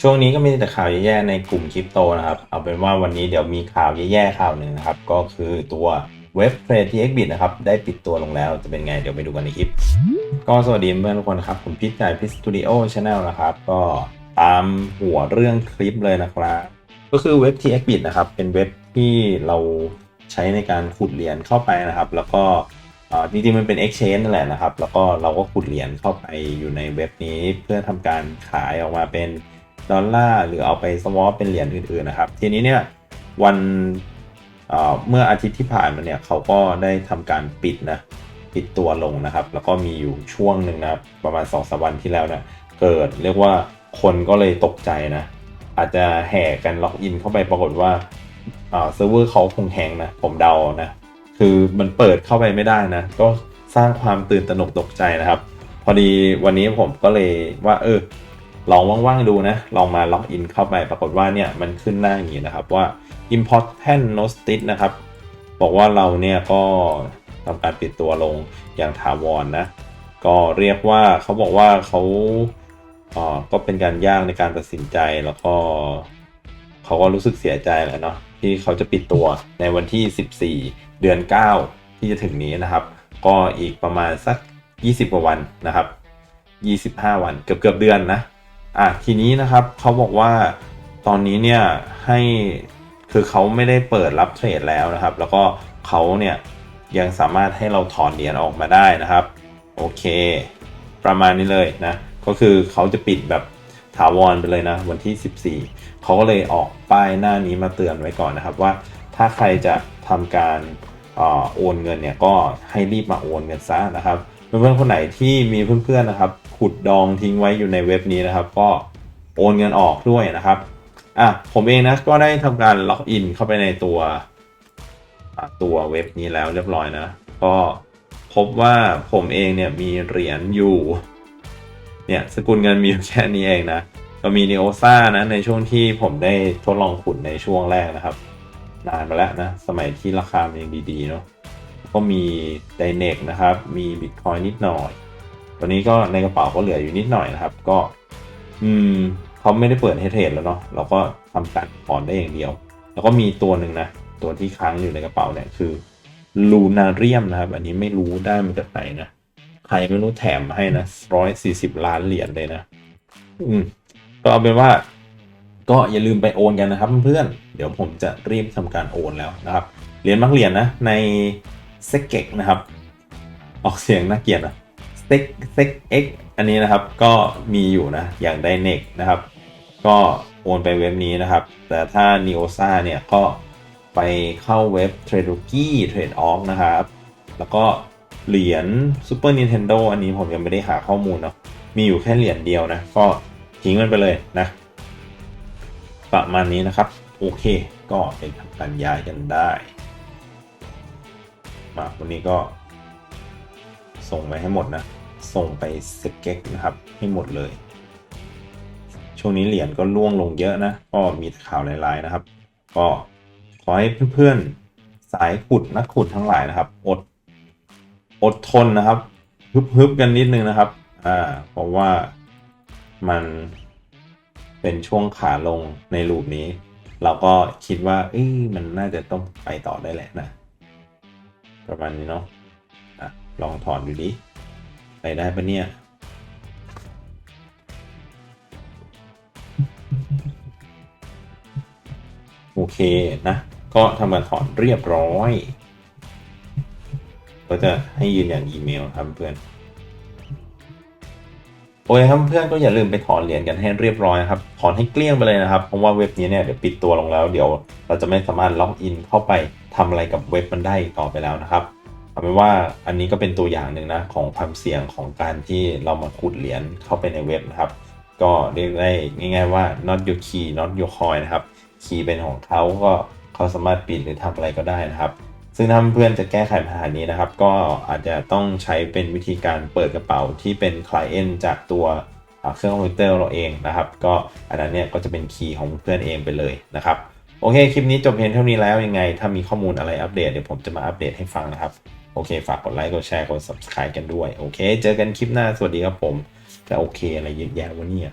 ช่วงนี้ก็มีแต่ข่าวแย่ๆในกลุ่มคริปโตนะครับ เอาเป็นว่าวันนี้เดี๋ยวมีข่าวแย่ๆข่าวหนึ่งนะครับ ก็คือตัวเว็บ t r a d e x b i t นะครับ ได้ปิดตัวลงแล้วจะเป็นไงเดี๋ยวไปดูกันในคลิป ก็สวัสดีเพื่อนทุกคนครับ ผมพิจายพิสตูดิโอชาแนลนะครับ ก็ตามหัวเรื่องคลิปเลยนะครับก็คือเว็บ TX Bit นะครับ เป็นเว็บที่เราใช้ในการขุดเหรียญเข้าไปนะครับ แล้วก็จริงๆมันเป็น Exchange นั่นแหละนะครับ แล้วก็เราก็ขุดเหรียญเข้าไปอยู่ในเว็บนี้เพื่อทำการขายออกมาเป็น ดอลลาร์หรือเอาไปสวอปเป็นเหรียญอื่นๆนะครับ ทีนี้เนี่ยวันเเมื่ออาทิตย์ที่ผ่านมาเนี่ยเขาก็ได้ทำการปิดนะปิดตัวลงนะครับ แล้วก็มีอยู่ช่วงหนึ่งนะประมาณ2อสวันที่แล้วเนี่ยเกิดเรียกว่าคนก็เลยตกใจนะ อาจจะแห่กันล็อกอินเข้าไปปรากฏว่าเซิร์ฟเวอร์เขาคงแฮงนะ ผมเดานะ คือมันเปิดเข้าไปไม่ได้นะ ก็สร้างความตื่นตระหนกตกใจนะครับ พอดีวันนี้ผมก็เลยว่า เออ ลองว่างๆดูนะ ลองมาล็อกอินเข้าไป ปรากฏว่าเนี่ยมันขึ้นหน้าอย่างนี้นะครับว่า important notice นะครับ บอกว่าเราเนี่ยก็ทำการปิดตัวลงอย่างถาวรนนะ ก็เรียกว่าเขาบอกว่าเขาเอ่อก็เป็นการยากในการตัดสินใจแล้วก็เขาก็รู้สึกเสียใจแหละเนาะที่เขาจะปิดตัวในวันที่ 14 เดือน 9 ที่จะถึงนี้นะครับ ก็อีกประมาณสัก 20 กว่าวันนะครับ 25 วันเกือบเกือบเดือนนะ อะทีนี้นะครับเขาบอกว่าตอนนี้เนี่ยให้คือเขาไม่ได้เปิดรับเทรดแล้วนะครับ แล้วก็เขาเนี่ยยังสามารถให้เราถอนเหรียญออกมาได้นะครับ โอเค ประมาณนี้เลยนะ ก็คือเขาจะปิดแบบถาวรไปเลยนะ วันที่ 14 เขาก็เลยออกป้ายหน้านี้มาเตือนไว้ก่อนนะครับว่าถ้าใครจะทำการ โอนเงินเนี่ยก็ให้รีบมาโอนเงินซะนะครับเพื่อนๆคนไหนที่มีเพื่อนๆนะครับขุดดองทิ้งไว้อยู่ในเว็บนี้นะครับ ก็โอนเงินออกด้วยนะครับอะผมเองนะก็ได้ทำการล็อกอินเข้าไปในตัวตัวเว็บนี้แล้วเรียบร้อยนะ ก็พบว่าผมเองเนี่ยมีเหรียญอยู่เนี่ยสกุลเงินมีแค่นี้เองนะก็มี n น o ซ่านะในช่วงที่ผมได้ทดลองขุดในช่วงแรกนะครับ นานมาแล้วนะ สมัยที่ราคามันยังดีๆเนาะก็มี d y n e x นะครับ มี Bitcoin นิดหน่อย ตอนนี้ก็ในกระเป๋าก็เหลืออยู่นิดหน่อยนะครับ ก็ อืมเขาไม่ได้เปิดให้เทรดแล้วเนาะเราก็ทำการถอนได้อย่างเดียว แล้วก็มีตัวหนึ่งนะ ตัวที่ค้างอยู่ในกระเป๋าเนี่ยคือลูนาเรียมนะครับ อันนี้ไม่รู้ได้มาจากไหนนะ ใครไม่รู้แถมมาให้นะร้อยสี่สิบล้านเหรียญเลยนะ อืม ก็เอาเป็นว่า ก็อย่าลืมไปโอนกันนะครับเพื่อนๆเดี๋ยวผมจะรีบทำการโอนแล้วนะครับเหรียญมักเหรียญนะในเซกเก็กนะครับออกเสียงน่าเกลียดอะสเต็กเซ็กเอ็กอันนี้นะครับก็มีอยู่นะอย่างไดเน็กนะครับ ก็โอนไปเว็บนี้นะครับ แต่ถ้า n e o s a เนี่ยก็ไปเข้าเว็บ t r a d e r y Trade Off นะครับ แล้วก็เหรียญ Super Nintendo อันนี้ผมยังไม่ได้หาข้อมูลเนาะมีอยู่แค่เหรียญเดียวนะ ก็ทิ้งมันไปเลยนะ ประมาณนี้นะครับ โอเค ก็เป็นทำการย้ายกันได้ มาวันนี้ก็ ส่งไปให้หมดนะ ส่งไปสเก็กนะครับ ให้หมดเลย ช่วงนี้เหรียญก็ล่วงลงเยอะนะ ก็มีข่าวหลายๆนะครับ ก็ขอให้เพื่อนๆสายขุดนักขุดทั้งหลายนะครับ อด อดทนนะครับฮึบๆกันนิดนึงนะครับ อ่า เพราะว่ามัน เป็นช่วงขาลงในรูปนี้ เราก็คิดว่าเอ้ยมันน่าจะต้องไปต่อได้แหละนะ ประมาณนี้เนาะอะลองถอนดูดิไปได้ปะเนี่ยโอเคนะ ก็ทำการถอนเรียบร้อย ก็จะให้ยืนยันอีเมลครับเพื่อน โอเคครับเพื่อนก็อย่าลืมไปถอนเหรียญกันให้เรียบร้อยครับถอนให้เกลี้ยงไปเลยนะครับเพราะว่าเว็บนี้เนี่ยเดี๋ยวปิดตัวลงแล้ว เดี๋ยวเราจะไม่สามารถล็อกอินเข้าไปทำอะไรกับเว็บมันได้ต่อไปแล้วนะครับเอาเป็นว่าอันนี้ก็เป็นตัวอย่างหนึ่งนะของความเสี่ยงของการที่เรามาขุดเหรียญเข้าไปในเว็บนะครับ ก็เรียกได้ง่าย ๆว่า not your key not your coin นะครับคีย์เป็นของเขาก็เขาสามารถปิดหรือทำอะไรก็ได้นะครับ ซึ่งถ้าเพื่อนจะแก้ไขปัญหานี้นะครับ ก็อาจจะต้องใช้เป็นวิธีการเปิดกระเป๋าที่เป็น client จากตัวเครื่องคอมพิวเตอร์เราเองนะครับ ก็อันนั้นเนี่ยก็จะเป็นคีย์ของเพื่อนเองไปเลยนะครับ โอเค คลิปนี้จบเพียงเท่านี้แล้วยังไง ถ้ามีข้อมูลอะไรอัปเดตเดี๋ยวผมจะมาอัปเดตให้ฟังนะครับ โอเค ฝากกดไลค์ กดแชร์ กด subscribe กันด้วย โอเค เจอกันคลิปหน้า สวัสดีครับผม จะโอเคอะไรเยอะแยะวะเนี่ย